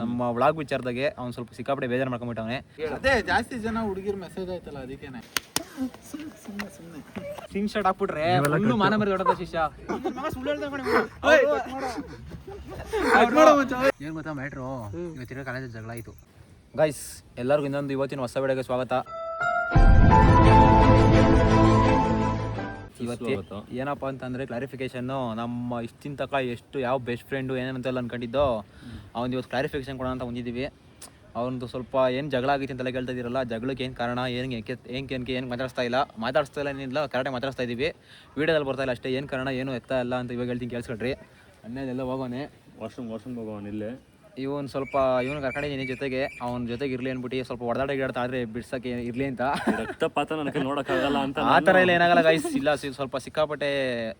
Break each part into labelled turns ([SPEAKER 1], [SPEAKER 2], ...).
[SPEAKER 1] ನಮ್ಮ ವ್ಲಾಗ್ ವಿಚಾರದಾಗೆ ಅವ್ನ್ ಸ್ವಲ್ಪ ಸಿಕ್ಕಾಪಟ್ಟೆ ಬೇಜಾರು ಮಾಡ್ಕೊಂಬಿಟ್ಟವನೆ
[SPEAKER 2] ಅದೇ ಜಾಸ್ತಿ ಜನ ಹುಡುಗಿರ್ ಮೆಸೇಜ್ ಆಯ್ತಲ್ಲ ಅದಕ್ಕೇನೆ.
[SPEAKER 1] ಸ್ಕ್ರೀನ್ ಶಾಟ್ ಹಾಕ್ಬಿಟ್ರೆ ಫುಲ್ಲು ಮಾನ ಮರಿ ಹೊಡೆದ ಶಿಷ್ಯ. ಏನ್ ಗೊತ್ತಾ ಮ್ಯಾಟ್ರು ಇವತ್ತಿನ ಕಾಲೇಜಲ್ಲಿ ಜಗಳ ಆಯ್ತು. ಗೈಸ್ ಎಲ್ಲರಿಗೂ ಇನ್ನೊಂದು ಇವತ್ತಿನ ಹೊಸ ಬೆಳೆಗೆ ಸ್ವಾಗತ. ಇವತ್ತು ಏನಪ್ಪ ಅಂತಂದ್ರೆ ಕ್ಲಾರಿಫಿಕೇಶನ್ ನಮ್ಮ ಇಷ್ಟಿನ ತಕ ಎಷ್ಟು ಯಾವ ಬೆಸ್ಟ್ ಫ್ರೆಂಡು ಏನೇನಂತೆಲ್ಲ ಅನ್ಕೊಂಡಿದ್ದೋ ಅವ್ನು ಇವತ್ತು ಕ್ಲಾರಿಫಿಕೇಶನ್ ಕೊಡೋಣ ಅಂತ ಬಂದಿದ್ದೀವಿ ಅವನದು ಸ್ವಲ್ಪ ಏನು ಜಗಳ ಆಗಿತ್ತು ಅಂತೆಲ್ಲ ಕೇಳ್ತಾ ಇದ್ದೀರಲ್ಲ ಜಗಳಕ್ಕೆ ಏನು ಕಾರಣ ಏನು ಏಕೆ ಏನಕ್ಕೆ ಏನಕ್ಕೆ ಏನು ಮಾತಾಡಿಸ್ತಾ ಇಲ್ಲ ಮಾತಾಡಿಸ್ತಾ ಇಲ್ಲ ಏನಿಲ್ಲ ಕರೆಕ್ಟಾಗಿ ಮಾತಾಡಿಸ್ತಾ ಇದ್ದೀವಿ ವೀಡಿಯೋದಲ್ಲಿ ಬರ್ತಾ ಇಲ್ಲ ಅಷ್ಟೇ ಏನು ಕಾರಣ ಏನು ಎತ್ತಾ ಇಲ್ಲ ಅಂತ ಇವಾಗ ಹೇಳ್ತೀನಿ ಕೇಳಿಸ್ಕೊಡ್ರಿ ಅಣ್ಣದೆಲ್ಲ ಹೋಗೋನೆ.
[SPEAKER 3] ವಾಶ್ರೂಮ್ ವಾಶ್ರೂಮ್ ಹೋಗೋಣ ಇಲ್ಲೇ.
[SPEAKER 1] ಇವನ್ ಸ್ವಲ್ಪ ಇವನು ಕರ್ಕೊಂಡಿದ್ದೀನಿ ಜೊತೆಗೆ ಅವನ ಜೊತೆಗೆ ಇರ್ಲಿ ಅನ್ಬಿಟ್ಟು ಸ್ವಲ್ಪ ಹೊಡೆದಾಟ ಗಿಡಾಡ್ತಾ ಆದ್ರೆ ಬಿಡ್ಸಕ್ಕೆ ಇರ್ಲಿ ಅಂತ.
[SPEAKER 3] ರಕ್ತಪಾತ ನನಗೆ ನೋಡೋಕ್ಕಾಗಲ್ಲ ಅಂತ
[SPEAKER 1] ಆ ಥರ ಎಲ್ಲ ಏನಾಗಲ್ಲ ಗೈಸ್ ಇಲ್ಲ ಸಿ- ಸ್ವಲ್ಪ ಸಿಕ್ಕಾಪಟ್ಟೆ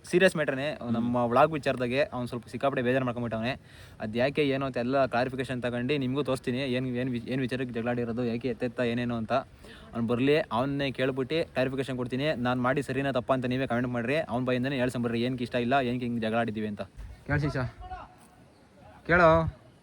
[SPEAKER 1] ಸೀರಿಯಸ್ ಮ್ಯಾಟ್ರನೇ ನಮ್ಮ ವ್ಲಾಗ್ ವಿಚಾರದಾಗೆ ಅವ್ನು ಸ್ವಲ್ಪ ಸಿಕ್ಕಾಪಟ್ಟೆ ಬೇಜಾರು ಮಾಡ್ಕೊಂಬಿಟ್ಟವನೆ ಅದು ಯಾಕೆ ಏನು ಅಂತ ಎಲ್ಲ ಕ್ಲಾರಿಫಿಕೇಶನ್ ತಗೊಂಡು ನಿಮಗೂ ತೋರಿಸ್ತೀನಿ. ಏನು ಏನು ಏನು ವಿಚಾರಕ್ಕೆ ಜಗಳಾಡಿರೋದು ಯಾಕೆ ಎತ್ತೆತ್ತ ಏನೇನು ಅಂತ. ಅವ್ನು ಬರಲಿ ಅವನ್ನೇ ಕೇಳ್ಬಿಟ್ಟು ಕ್ಲಾರಿಫಿಕೇಶನ್ ಕೊಡ್ತೀನಿ. ನಾನು ಮಾಡಿ ಸರಿನಾ ತಪ್ಪ ಅಂತ ನೀವೇ ಕಮೆಂಟ್ ಮಾಡಿರಿ. ಅವ್ನ ಬೈಯಿಂದನೇ ಹೇಳ್ಸಂಬರ್ರಿ ಏನಕ್ಕೆ ಇಷ್ಟ ಇಲ್ಲ ಏನಕ್ಕೆ ಹಿಂಗೆ ಜಗಳಾಡಿದ್ದೀವಿ ಅಂತ. ಅಂತ ಸ ಕೇಳೋ?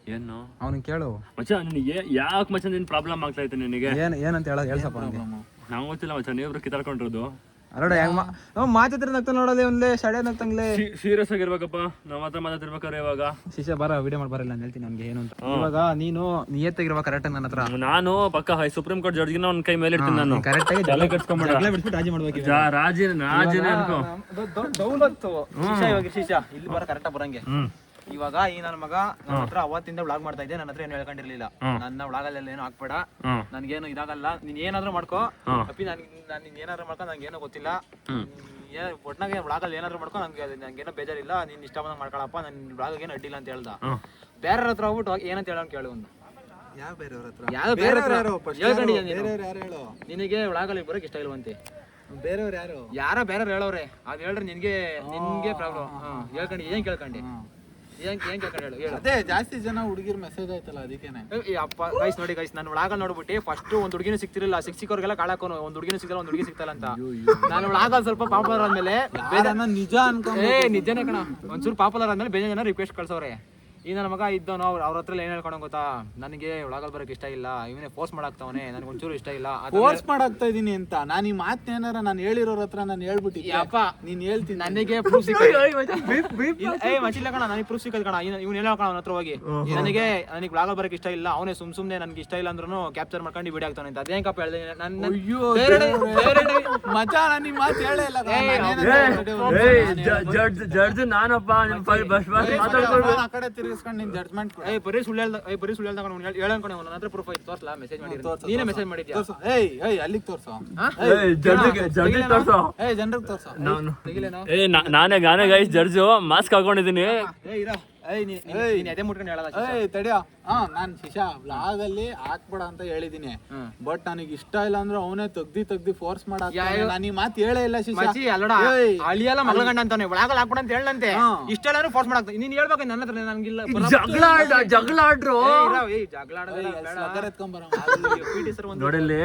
[SPEAKER 3] ಏನು?
[SPEAKER 1] ಅವನಿಗೆ ಕೇಳು.
[SPEAKER 3] ಮಚ್ಚ ನಿನಗೆ ಯಾಕೆ ಮಚ್ಚ ನಿನ್ ಪ್ರಾಬ್ಲಮ್ ಆಗ್ತಾ ಇತ್ತು ನಿನಗೆ?
[SPEAKER 1] ಏನು ಏನಂತ ಹೇಳೋದು? ಹೇಳ್ಸಪ್ಪ
[SPEAKER 3] ನಂಗೆ ಗೊತ್ತಿಲ್ಲ ಮಚ್ಚ ನೀವಿಬ್ರು ಕಿತಾಡ್ಕೊಂಡಿರೋದು
[SPEAKER 1] ಅಲ್ಲೋಡ ಹೆಂಗ್ ನಾವು ಮಾತಿದ್ರೆ ನಗ್ತಾ ನೋಡೋದೇ ಒಂದೇ ಸಡೆ ನಗ್ತಂಗ್ಲೆ?
[SPEAKER 3] ಸೀರಿಯಸ್ ಆಗಿರ್ಬೇಕಪ್ಪ. ನಮ್ಮ ಹತ್ರ ಮಾತಾಡ್ತಿರ್ಬೇಕಾರೆ ಇವಾಗ.
[SPEAKER 1] ಶಿಷ್ಯ ಬರ ವಿಡಿಯೋ ಮಾಡಿ ಬರಲ್ಲ ಅಂತ ಹೇಳ್ತೀನಿ ನನ್ಗೆ ಏನು ಅಂತ. ಇವಾಗ ನೀನು ನಿಯತ್ತಾಗಿರ್ಬೇಕು ಕರೆಕ್ಟ್ ನನ್ನ ಹತ್ರ.
[SPEAKER 3] ನಾನು ಪಕ್ಕ ಹೈ ಸುಪ್ರೀಂ ಕೋರ್ಟ್ ಜಡ್ಜ್ಗಿನ ಒಂದ್ ಕೈ ಮೇಲೆ ಇಡ್ತೀನಿ ನಾನು.
[SPEAKER 1] ಕರೆಕ್ಟ್ ಆಗಿ
[SPEAKER 3] ತಲೆ ಕೆಡ್ಸ್ಕೊಂಬೇಡ.
[SPEAKER 1] ಬಿಟ್ಬಿಟ್ಟು ರಾಜಿ ಮಾಡ್ಬೇಕು
[SPEAKER 3] ಜಾ- ರಾಜಿನ ರಾಜಿನ ಅನ್ಕೋ.
[SPEAKER 1] ದೌಲತ್ತು. ಶಿಷ್ಯ ಇವಾಗ ಶಿಷ್ಯ ಇಲ್ಲಿ ಬರ ಕರೆಕ್ಟ್ ಬರಂಗೆ.
[SPEAKER 3] ಹ್ಮ್.
[SPEAKER 1] ಇವಾಗ ಈ ನನ್ನ ಮಗ ನನ್ನ ಹತ್ರ ಅವತ್ತಿಂದ ಬ್ಲಾಗ್ ಮಾಡ್ತಾ ಇದ್ದೆ. ನನ್ನ ಹತ್ರ ಏನು ಹೇಳ್ಕೊಂಡಿರ್ಲಿಲ್ಲ. ನನ್ನ ವ್ಲಾಗಲ್ಲೆಲ್ಲ ಏನು ಹಾಕ್ಬೇಡ ನನ್ಗೇನು ಇದಾಗಲ್ಲ. ನೀನ್ ಏನಾದ್ರೂ ಮಾಡ್ಕೋ. ಅಪ್ಪಿ ನನ್ ನಾನು ನಿನ್ ಏನಾದ್ರೂ ಮಾಡ್ಕೊ ನಂಗೆ ಏನೋ ಗೊತ್ತಿಲ್ಲ ಏ ಒಟ್ನಾಗೆ ವ್ಲಾಗಲ್ಲಿ ಏನಾದ್ರೂ ಮಾಡ್ಕೊ ನಂಗೆ ನಂಗೇನೋ ಬೇಜಾರಿಲ್ಲ. ನೀನ್ ಇಷ್ಟ ಬಂದಂಗೆ ಮಾಡ್ಕೊಳಪ್ಪ. ನನ್ನ ವ್ಲಾಗ್ ಏನು ಅಡ್ಡಿಲ್ಲ ಅಂತ ಹೇಳ್ದ. ಬೇರೆ ಹತ್ರ ಹೋಗ್ಬಿಟ್ಟು ಏನಂತ ಹೇಳೋಣ ಕೇಳು ಒಂದು.
[SPEAKER 2] ಯಾವ ಬೇರೆಯವ್ರ ಹತ್ರ?
[SPEAKER 1] ಬೇರೆ
[SPEAKER 2] ಯಾರು?
[SPEAKER 1] ನಿನಗೆ ವ್ಲಾಗಲ್ಲಿ ಬರೋಕೆ ಇಷ್ಟ ಇಲ್ವಂತೆ.
[SPEAKER 2] ಬೇರೆಯವ್ರು ಯಾರು?
[SPEAKER 1] ಯಾರೋ ಬೇರೆ ಹೇಳೋರೆ. ಅದ್ ಹೇಳ್ರಿ ನಿನ್ಗೆ ನಿನ್ಗೆ ಪ್ರಾಬ್ಲಮ್ ಹೇಳ್ಕೊಂಡು. ಏನ್ ಕೇಳ್ಕೊಂಡಿ? ಏನ್ ಏನ್ ಕೇಳ್ಕೊಂಡು ಹೇಳು ಹೇಳು.
[SPEAKER 2] ಅದೇ ಜಾಸ್ತಿ ಜನ ಹುಡುಗಿರ್ ಮೆಸೇಜ್ ಆಯ್ತಲ್ಲ ಅದಕ್ಕೇನೆ.
[SPEAKER 1] ಏ, ಅಪ್ಪ ಗೈಸ್ ನೋಡಿ ಗೈಸ್ ನಾನು ಒಳಗ ನೋಡ್ಬಿಟ್ಟು ಫಸ್ಟ್ ಒಂದ್ ಹುಡುಗಿನ ಸಿಕ್ತಿರಲಿಲ್ಲ. ಸಿಕ್ಸಿಕೋರ್ಗೆಲ್ಲ ಕಾಳಾಕೋನು ಒಂದ್ ಹುಡುಗಿನ ಸಿಗ್ತಲ್ಲ ಒಂದ್ ಹುಡುಗಿ ಸಿಗ್ತಲ್ಲ ಅಂತ. ನಾನು ಒಳಗ ಸ್ವಲ್ಪ ಪಾಪುಲರ್ ಆದ್ಮೇಲೆ
[SPEAKER 2] ನಿಜ ಅನ್ಕೊಂಡ್
[SPEAKER 1] ಏ ನಿಜನೇ ಕಣ. ಒಂಚೂರು ಪಾಪುಲರ್ ಆದ್ಮೇಲೆ ಬೇರೆ ಜನ ರಿಕ್ವೆಸ್ಟ್ ಕಳ್ಸವ್ರೆ. ಈ ನನ್ನ ಮಗ ಇದ್ದವನು ಅವ್ರ ಅವ್ರ ಹತ್ರ ಏನ್ ಹೇಳ್ಕೊಂಡು ಗೊತ್ತಾ? ನನಗೆ ಒಳಗಲ್ ಬರಕ್ ಇಷ್ಟ ಇಲ್ಲ ಇವನೇ ಫೋರ್ಸ್ ಮಾಡಾಕ್ತವನೆ ನನಗೆ ಒಂಚೂರು ಇಷ್ಟ ಇಲ್ಲ
[SPEAKER 2] ಫೋರ್ಸ್ ಮಾಡಾಕ್ತಾ ಇದೀನಿ ಅಂತ. ನಾನು ಈ ಮಾತೇನಾರ ನಾನು ಹೇಳಿರೋರ ಹತ್ರ ನಾನು ಹೇಳ್ಬಿಟ್ಟಿದ್ದೆ.
[SPEAKER 1] ಯಪ್ಪ
[SPEAKER 2] ನೀನ್ ಹೇಳ್ತೀನಿ.
[SPEAKER 1] ನನಗೆ ಪ್ರೂಫ್ ಸಿಕ್ಕ ಏ ಮಚಿಲ್ಲ ಕಣ ನನಗೆ ಪ್ರೂಫ್ ಸಿಕ್ಕದ ಕಣ. ಇವ್ನು ಹೇಳೋ ಕಣ ಹತ್ರ ಹೋಗಿ? ನನಗೆ ನನಗೆ ಒಳಗಲ್ ಬರಕ್ ಇಷ್ಟ ಇಲ್ಲ ಅವನೇ ಸುಮ್ ಸುಮ್ನೆ ನನ್ಗೆ ಇಷ್ಟ ಇಲ್ಲ ಅಂದ್ರೂ ಕ್ಯಾಪ್ಚರ್ ಮಾಡ್ಕೊಂಡು ವಿಡಿಯೋ ಆಗ್ತಾನೆ ಅಂತ. ಅದೇನ್ ಕಪ್ಪ ಹೇಳ್ದೆ? ನನ್ನ
[SPEAKER 2] ಅಯ್ಯೋ ಮಜಾ ನಾನು ಈ ಮಾತು ಹೇಳೇ ಇಲ್ಲ
[SPEAKER 3] ಜಡ್ಜ್ ಜಡ್ಜ್ ನಾನಪ್ಪ ನಿನ್ ಫೈಲ್ ಬಸ್ ಬಸ್ ಮಾತಾಡ್ಕೊಳ್ಬೇಕು
[SPEAKER 2] ಆ ಕಡೆ ತಿರ್ಗಿಸ್ಕೊಂಡು ನಿನ್ ಜಡ್ಜ್ಮೆಂಟ್
[SPEAKER 1] ಏ ಬರೀ ಸುಳ್ಳು ಹೇಳ್ದ ಏ ಬರೀ ಸುಳ್ಳು ಹೇಳ್ದ ಕಣ ಹೇಳ ಅನ್ಕೊಂಡೆ ನನ್ನ ಹತ್ರ ಪ್ರೂಫ್ ಐತೆ ತೋರ್ಸ್ಲಾ ಮೆಸೇಜ್ ಮಾಡಿ ನೀನೇ ಮೆಸೇಜ್ ಮಾಡಿದ್ಯಾ?
[SPEAKER 2] ತೋರ್ಸು. ಏಯ್ ಏಯ್ ಅಲ್ಲಿಗೆ ತೋರ್ಸು.
[SPEAKER 3] ಏಯ್ ಜಡ್ಜ್ಗೆ ಜಡ್ಜ್ ತೋರ್ಸೋ.
[SPEAKER 2] ಏಯ್ ಜನರಿಗೆ ತೋರ್ಸು.
[SPEAKER 3] ನಾನು ಏ ನಾನೇ ನಾನೇ ಗೈಸ್ ಜಡ್ಜು ಮಾಸ್ಕ್ ಹಾಕೊಂಡಿದ್ದೀನಿ
[SPEAKER 1] ಏ ಇರೋ. ಏಯ್ ನೀ ನೀ- ನೀನ್ ಎದೆ ಮುಟ್ಕೊಂಡು ಹೇಳಲ್ಲ
[SPEAKER 2] ಏಯ್ ತಡಿಯೋ. ಹಾ ನಾನ್ ಶಿಶಾ ವ್ಲಾಗ್ ಅಲ್ಲಿ ಹಾಕ್ಬೇಡ ಅಂತ ಹೇಳಿದೀನಿ. ಬಟ್ ನನಗೆ ಇಷ್ಟ ಇಲ್ಲ ಅಂದ್ರೆ ಅವನೇ ತೆಗ್ದಿ ತೆಗ್ದಿ ಫೋರ್ಸ್ ಮಾಡ ಈ ಮಾತು ಹೇಳೇ ಇಲ್ಲ ಶಿಶಾ.
[SPEAKER 1] ಅಳಿಯಲ್ಲ ಮಲಗಂಡ ಗಂಡ ಅಂತಾನೆ. ಒಳಗಲ್ಲ ಹಾಕ್ಬಿಡ ಅಂತ ಹೇಳಂತೆ.
[SPEAKER 2] ಇಷ್ಟ
[SPEAKER 1] ಇಷ್ಟೆಲ್ಲಾರು ಫೋರ್ಸ್ ಮಾಡಾಕ್ತ ನೀನ್ ಹೇಳ್ಬೇಕು ನನ್ನ ಹತ್ರ ನನ್ಗಿಲ್ಲ.
[SPEAKER 3] ಜಗಳ ಜಗಳ ಆಡ್ರು.
[SPEAKER 1] ಜಗಳ
[SPEAKER 3] ನೋಡಿಲ್ಲಿ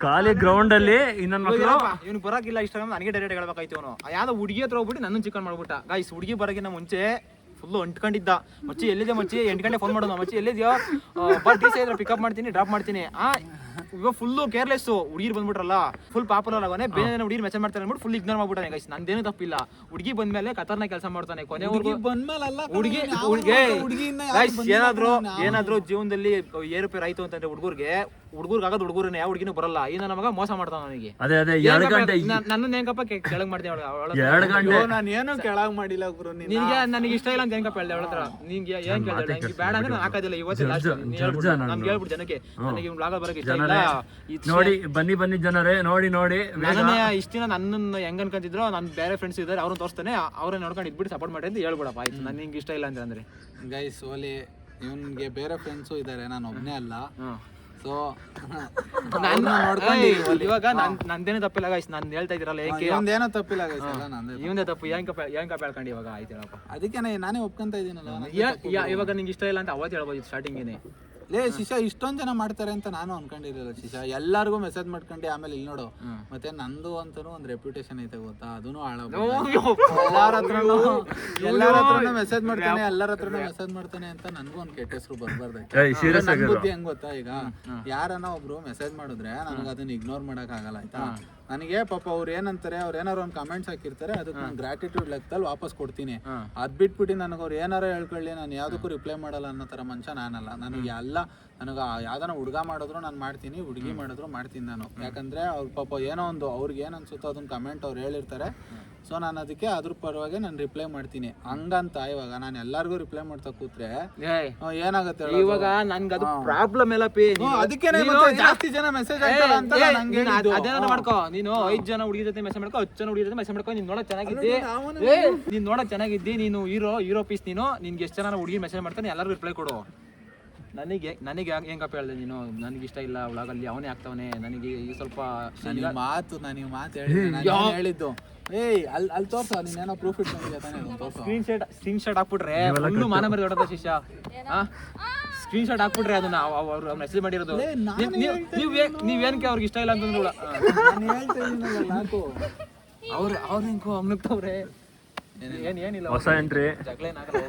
[SPEAKER 3] ಖಾಲಿ ಗ್ರೌಂಡ್ ಅಲ್ಲಿ ಇನ್ನೊಂದ್ ಮಕ್ಕಳು
[SPEAKER 1] ಇವ್ನು ಬರಕಿಲ್ಲ ಇಷ್ಟ ನನಗೆ ಡೈರೆಕ್ಟ್ ಹೇಳ್ಬೇಕಾಯ್ತು ಅವನು ಯಾವ್ದೋ ಹುಡುಗಿ ಹತ್ರ ಹೋಗ್ಬಿಟ್ಟು ನನ್ನ ಚಿಕನ್ ಮಾಡ್ಬಿಟ್ಟ. ಗಾಯ್ಸ್ ಹುಡುಗಿ ಬರೋಕಿನ ಮುಂಚೆ ಫುಲ್ ಅಂಟ್ಕೊಂಡಿದ್ದ. ಮಚ್ಚಿ ಎಲ್ಲಿದೆ ಮಚ್ಚಿ? ಎಂಟು ಗಂಟೆ ಫೋನ್ ಮಾಡೋದು. ಮಚ್ಚಿ ಎಲ್ಲಿದೆಯೋ? ಬರ್ ಡಿ ಪಿಕಪ್ ಮಾಡ್ತೀನಿ ಡ್ರಾಪ್ ಮಾಡ್ತೀನಿ. ಆ ಇವಾಗ ಫುಲ್ಲು ಕೇರ್ಲೆಸ್ ಹುಡುಗಿರ್ ಬಂದ್ಬಿಟ್ರಲ್ಲ ಫುಲ್ ಪಾಪುಲರ್ ಆಗೋನೆ ಬೇರೆ ಹುಡುಗಿರ್ ಮೆಸೇಜ್ ಮಾಡ್ತಾರೆ ಅಂದ್ಬಿಟ್ಟು ಫುಲ್ ಇಗ್ನೋರ್ ಮಾಡ್ಬಿಟ್ಟಾನೆ ಗೈಸ್ ನಂದೇನು ತಪ್ಪಿಲ್ಲ. ಹುಡುಗಿ ಬಂದ್ಮೇಲೆ ಕತರ್ನ ಕೆಲಸ ಮಾಡ್ತಾನೆ
[SPEAKER 2] ಕೊನೆ
[SPEAKER 1] ಹುಡುಗಿ ಹುಡುಗಿ ಗೈಸ್ ಏನಾದ್ರು ಏನಾದ್ರು ಜೀವನದಲ್ಲಿ ಏರುಪೇರು ಆಯ್ತು ಅಂತಂದ್ರೆ ಹುಡುಗರಿಗೆ ಹುಡುಗರ್ಗೆ ಆಗೋದು ಹುಡುಗರನ್ನ ಯಾವ ಹುಡುಗಿನೂ ಬರಲ್ಲ. ಇನ್ನ ನಮಗ ಮಗ ಮೋಸ ಮಾಡ್ತಾನ ನನಗೆ
[SPEAKER 3] ಅದೇ ಅದೇ ಎರಡು ಗಂಟೆ
[SPEAKER 1] ನನ್ನ ಹೆಂಗಪ್ಪ ಕೆಳಗ್ ಮಾಡ್ದೆ ಅವಳು
[SPEAKER 3] ಎರಡು ಗಂಟೆ
[SPEAKER 2] ನಾನು ಏನು ಕೆಳಗ್ ಮಾಡಿಲ್ಲ ಗುರು
[SPEAKER 1] ನಿನಗೆ ನಿನ್ಗೆ ಇಷ್ಟ ಇಲ್ಲ ಅಂತ ಹೆಂಗಪ್ಪ ಹೇಳ್ದೆ ಅವಳ ಹತ್ರ? ನಿನ್ಗೆ ಏನ್ ಕೇಳ್ದೆ? ಬೇಡ ಅಂದ್ರೆ ನಾನು ಹಾಕೋದಿಲ್ಲ ಇವತ್ತು ನಮ್ಗೆ ಹೇಳ್ಬಿಟ್ಟು ಜನಕ್ಕೆ. ನನಗೆ ಇವ್ನು ಲಾಗ ಬರಕ್ಕೆ ಇಷ್ಟ
[SPEAKER 3] ಜನರೇ. ನೋಡಿ ಬನ್ನಿ ಬನ್ನಿ ಜನರೇ ನೋಡಿ ನೋಡಿ
[SPEAKER 1] ನನ್ನನ್ನ ಇಷ್ಟ ದಿನ ನನ್ನನ್ನು ಹೆಂಗ್ ಅನ್ಕೊಂತಿದ್ರು ನನ್ನ ಬೇರೆ ಫ್ರೆಂಡ್ಸ್ ಇದ್ದಾರೆ ಅವ್ರನ್ನ ತೋರಿಸ್ತಾನೆ ಅವ್ರನ್ನ ನೋಡ್ಕೊಂಡು ಇದ್ಬಿಟ್ಟು ಸಪೋರ್ಟ್ ಮಾಡಿ ಅಂತ ಹೇಳ್ಬಿಡಪ್ಪ. ಆಯ್ತು ನನ್ಗೆ ಹಿಂಗೆ ಇಷ್ಟ ಇಲ್ಲ ಅಂತ ಅಂದ್ರೆ.
[SPEAKER 2] ಗೈಸ್ ಓಲಿ ಇವನ್ಗೆ ಬೇರೆ ಫ್ರೆಂಡ್ಸು ಇದ್ದಾರೆ ನಾನು ಒಬ್ನೇ ಅಲ್ಲ. ಸೊ
[SPEAKER 1] ಇವಾಗ ನನ್ ನಂದೇನು ತಪ್ಪಿಲ್ಲ ಗಾಯ್ಸ್ ನಾನು ಹೇಳ್ತಾ ಇದ್ದೀರಲ್ಲ ಏಕೆ?
[SPEAKER 2] ಒಂದೇನೋ ತಪ್ಪಿಲ್ಲ ಗೈಸ್ ಎಲ್ಲ ನಂದೇ
[SPEAKER 1] ಇವಂದೇ ತಪ್ಪು. ಹೆಂಗ ಹೆಂಗ ಬೆಳ್ಕೊಂಡು ಇವಾಗ? ಆಯ್ತು ಹೇಳಪ್ಪ.
[SPEAKER 2] ಅದಕ್ಕೆ ನಾನೇ ಒಪ್ಕೊಂತ
[SPEAKER 1] ಯಾ- ಇವಾಗ ನಿಂಗೆ ಇಷ್ಟ ಇಲ್ಲ ಅಂತ ಅವತ್ತು ಹೇಳ್ಬೋದು ಸ್ಟಾರ್ಟಿಂಗೇನೆ
[SPEAKER 2] ಲೇ ಶಿಶಾ ಇಷ್ಟೊಂದ್ ಜನ ಮಾಡ್ತಾರೆ ಅಂತ ನಾನು ಅನ್ಕೊಂಡಿರಲಿಲ್ಲ ಶಿಶಾ ಎಲ್ಲಾರ್ಗು ಮೆಸೇಜ್ ಮಾಡ್ಕೊಂಡು ಆಮೇಲೆ ಇಲ್ಲಿ ನೋಡು. ಮತ್ತೆ ನಂದು ಅಂತಾನು ಒಂದ್ ರೆಪ್ಯುಟೇಷನ್ ಐತೆ ಗೊತ್ತಾ? ಅದನ್ನು ಎಲ್ಲಾರ ಹತ್ರನು ಎಲ್ಲಾರ ಹತ್ರನು ಮೆಸೇಜ್ ಮಾಡ್ತಾನೆ ಎಲ್ಲಾರ ಹತ್ರನು ಮೆಸೇಜ್ ಮಾಡ್ತಾನೆ ಅಂತ ನನ್ಗೂ ಒಂದ್ ಕೆಟ್ಟ ಹೆಸರು ಬರ್ಬಾರ್ದು
[SPEAKER 3] ಏಯ್ ಸೀರಿಯಸ್
[SPEAKER 2] ನನ್
[SPEAKER 3] ಆಗಿರೋ?
[SPEAKER 2] ಬುದ್ಧಿ ಹೆಂಗ್ ಗೊತ್ತಾ ಈಗ? ಯಾರನ್ನ ಒಬ್ರು ಮೆಸೇಜ್ ಮಾಡಿದ್ರೆ ನನಗೆ ಅದನ್ನ ಇಗ್ನೋರ್ ಮಾಡಕ್ ಆಗಲ್ಲ ಆಯ್ತಾ? ನನಗೆ ಪಾಪ ಅವ್ರು ಏನಂತಾರೆ ಅವ್ರು ಏನಾರು ಒಂದು ಕಮೆಂಟ್ಸ್ ಹಾಕಿರ್ತಾರೆ ಅದಕ್ಕೆ ನಾನು ಗ್ರಾಟಿಟ್ಯೂಡ್ ಲೆಕ್ಕದಲ್ಲಿ ವಾಪಸ್ ಕೊಡ್ತೀನಿ. ಅದ್ ಬಿಟ್ಬಿಟ್ಟು ನನಗೆ ಅವ್ರು ಏನಾರ ಹೇಳ್ಕೊಳ್ಳಿ ನಾನು ಯಾವುದಕ್ಕೂ ರಿಪ್ಲೈ ಮಾಡಲ್ಲ ಅನ್ನೋ ತರ ಮನುಷ್ಯ ನಾನಲ್ಲ. ನನಗೆ ಎಲ್ಲ ನನಗೆ ಯಾವ್ದಾನ ಹುಡುಗ ಮಾಡಿದ್ರು ನಾನು ಮಾಡ್ತೀನಿ ಹುಡುಗಿ ಮಾಡಿದ್ರು ಮಾಡ್ತೀನಿ ನಾನು. ಯಾಕಂದ್ರೆ ಅವ್ರ ಪಾಪ ಏನೋ ಒಂದು ಅವ್ರಿಗೆ ಏನ್ ಅನ್ಸುತ್ತೋ ಅದನ್ನ ಕಮೆಂಟ್ ಅವ್ರು ಹೇಳಿರ್ತಾರೆ. ಸೊ ನಾನು ಅದಕ್ಕೆ ಅದ್ರ ಪರವಾಗಿ ನಾನು ರಿಪ್ಲೈ ಮಾಡ್ತೀನಿ. ಹಂಗಂತ ಇವಾಗ ನಾನು ಎಲ್ಲರಿಗೂ ರಿಪ್ಲೈ ಮಾಡ್ತಾ ಕೂತ್ರೆ ಏನಾಗುತ್ತೆ
[SPEAKER 1] ಇವಾಗ ನನ್ಗೆ ಅದು ಪ್ರಾಬ್ಲಮ್ ಎಲ್ಲ ಪೇ
[SPEAKER 2] ಅದಕ್ಕೆ ಜಾಸ್ತಿ ಜನ ಮೆಸೇಜ್ ಅಂತ
[SPEAKER 1] ಮಾಡ್ಕೋ ನೀನು ಐದ್ ಜನ ಹುಡುಗಿ ಜೊತೆ ಮೆಸೇಜ್ ಮಾಡ್ಕೊ ಹತ್ತು ಜನ ಹುಡುಗಿ ಜೊತೆ ಮೆಸೇಜ್ ಮಾಡ್ಕೊ ನೀನ್ ನೋಡಕ್ ಚೆನ್ನಾಗಿದ್ದೆ ಏ ನೀನ್. ನೋಡಕ್ ಚೆನ್ನಾಗಿದ್ದಿ ನೀನು ಹೀರೋ ಹೀರೋ ಪೀಸ್ ನೀನು ನಿನ್ಗೆ ಎಷ್ಟು ಜನ ಹುಡುಗಿ ಮೆಸೇಜ್ ಮಾಡ್ತಾನೆ ಎಲ್ಲರಿಗೂ ರಿಪ್ಲೈ ಕೊಡು. ನನಗೆ ನನಗೆ ಯಾಕೆ ಹೆಂಗಪ್ಪ ಹೇಳ್ದೆ ನೀನು? ನನಗೆ ಇಷ್ಟ ಇಲ್ಲ ಒಳಗಲ್ಲಿ ಅವನೇ ಆಗ್ತಾವನೆ ನನಗೆ ಈ ಸ್ವಲ್ಪ
[SPEAKER 2] ಮಾತು ನಾನು ನೀವು ಮಾತು ಹೇಳಿದ್ದೆ ನಾನು ಹೇಳಿದ್ದು? ಏಯ್ ಅಲ್ಲಿ ಅಲ್ಲಿ ತೋರ್ಸ ನೀನೇನೋ ಪ್ರೂಫ್ ಇಟ್ಕೊಂಡಿದ್ಯಾ ತಾನೇ? ಅದನ್ನ ತೋರ್ಸು
[SPEAKER 1] ಸ್ಕ್ರೀನ್ ಶಾಟ್ ಸ್ಕ್ರೀನ್ ಶಾಟ್ ಹಾಕ್ಬಿಟ್ರೆ ಫುಲ್ಲು ಮಾನ ಮರಿ ಹೊಡೆದ ಶಿಷ್ಯ. ಸ್ಕ್ರೀನ್ ಶಾಟ್ ಹಾಕ್ಬಿಟ್ರೆ ಅದನ್ನ ಅವ್ರು ಮೆಸೇಜ್ ಮಾಡಿರೋದು. ನೀವು ನೀವೇನಕ್ಕೆ ಅವ್ರಿಗೆ ಇಷ್ಟ ಇಲ್ಲ ಅಂತಂದ್ರು
[SPEAKER 2] ನಾನು
[SPEAKER 1] ಅವ್ರ ಅವ್ರು ಹಿಂಗು ಅಮ್ನುಕ್ತವ್ರೆ ಏನ್ ಏನಿಲ್ಲ
[SPEAKER 3] ಹೊಸ ಎಂಟ್ರಿ
[SPEAKER 1] ಜಗಳ ಏನಾಗಲ್ಲ.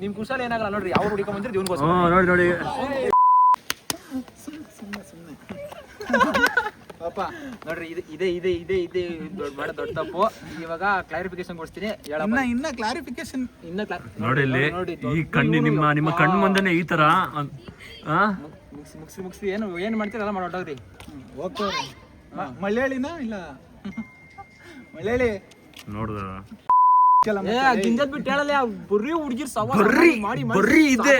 [SPEAKER 1] ನಿಮ್- ಕುಶಾಲ ಏನಾಗಲ್ಲ ನೋಡ್ರಿ ಅವ್ರು ಹುಡುಕೊಂಡ್ ಬಂದ್ರೆ
[SPEAKER 3] ನೋಡಿ ನೋಡಿ
[SPEAKER 2] ಸುಮ್ಮನೆ ಸುಮ್ಮನೆ ಪಾಪ
[SPEAKER 1] ನೋಡ್ರಿ ಇದು ಇದೆ ಇದೆ ಇದೆ ಇದೆ ದೊಡ್ಡ ದೊಡ್ಡ ತಪ್ಪು. ಇವಾಗ ಕ್ಲಾರಿಫಿಕೇಶನ್ ಕೊಡ್ತೀನಿ ಹೇಳಮ್ಮ
[SPEAKER 2] ಇನ್ನ ಇನ್ನ ಕ್ಲಾರಿಫಿಕೇಶನ್
[SPEAKER 1] ಇನ್ನ
[SPEAKER 3] ನೋಡಿ ಇಲ್ಲಿ ಈ ಕಣ್ಣು ನಿಮ್ಮ ನಿಮ್ಮ ಕಣ್ಣು ಮುಂದೆನೆ ಈ ತರ ಮುಗಿಸಿ ಆ?
[SPEAKER 1] ಮುಗ್ಸಿ ಮುಗ್ಸಿ ಮುಗ್ಸಿ ಏನು ಏನ್ ಮಾಡ್ತೀರ? ಎಲ್ಲ ಮಾಡಿ ಹೊಟ್ಟೋಗ್ರಿ
[SPEAKER 2] ಹೋಗ್ತವ್ರೆ. ಮ- ಇಲ್ಲ? ಮಲಯಾಳಿ
[SPEAKER 1] ನೋಡಿದ್ರ ಗಿಂಜದ್ ಬಿಟ್ಟು ಹೇಳಲ್ಲ ಬರ್ರಿ ಹುಡುಗಿರ್ ಸವಾಲ್
[SPEAKER 3] ಬರ್ರಿ
[SPEAKER 1] ಮಾಡಿ ಮಾಡಿ
[SPEAKER 3] ಬರ್ರಿ ಇದೆ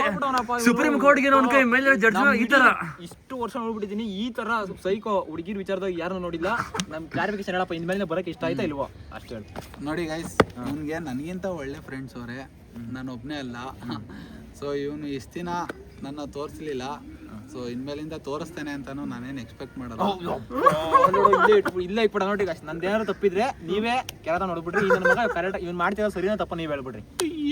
[SPEAKER 3] ಸುಪ್ರೀಂ ಕೋರ್ಟ್ಗೆ ಒಂದ್ ಕೈ ಮೇಲೆ ಜಡ್ಜ್
[SPEAKER 1] ನಮ್
[SPEAKER 3] ಈ ತರ.
[SPEAKER 1] ಇಷ್ಟು ವರ್ಷ ನೋಡ್ಬಿಟ್ಟಿದೀನಿ ಈ ತರ ಸೈಕೋ ಹುಡುಗಿರ್ ವಿಚಾರದಾಗ ಯಾರು ನೋಡಿಲ್ಲ. ನಮ್ ಕ್ಲಾರಿಫಿಕೇಶನ್ ಹೇಳಪ್ಪ ಇನ್ಮೇಲೆ ಬರಕ್ಕೆ ಇಷ್ಟ ಆಯ್ತಾ ಇಲ್ವೋ? ಅಷ್ಟೇ ಹೇಳಿ.
[SPEAKER 2] ನೋಡಿ ಗೈಸ್ ನನಗೆ ನನಗಿಂತ ಒಳ್ಳೆ ಫ್ರೆಂಡ್ಸ್ ಅವರೇ. ನಾನು ಒಬ್ಬನೇ ಅಲ್ಲ. ಸೊ ಇವನು ಇಷ್ಟು ದಿನ ನನ್ನ ತೋರಿಸ್ಲಿಲ್ಲ. ಸೊ ಇನ್ಮೇಲಿಂದ ತೋರಿಸ್ತೇನೆ ಅಂತಾನು ನಾನೇನು ಎಕ್ಸ್ಪೆಕ್ಟ್ ಮಾಡಲ್ಲ.
[SPEAKER 1] ಇಲ್ಲ ಇಲ್ಲೇ ಇಟ್ಬಿಡು ಇಲ್ಲೇ ಇಟ್ಬಿಡ ನೋಡಿ ಅಷ್ಟು. ನಂದೇನಾದ್ರು ತಪ್ಪಿದ್ರೆ ನೀವೇ ಕೆಳದ ನೋಡ್ಬಿಡ್ರಿ ಈ ನನ್ನ ಮಗ ಕರೆಕ್ಟ್ ಇವ್ನು ಮಾಡ್ತಿರೋ ಸರಿನಾ ತಪ್ಪ ನೀವ್ ಹೇಳ್ಬಿಡ್ರಿ.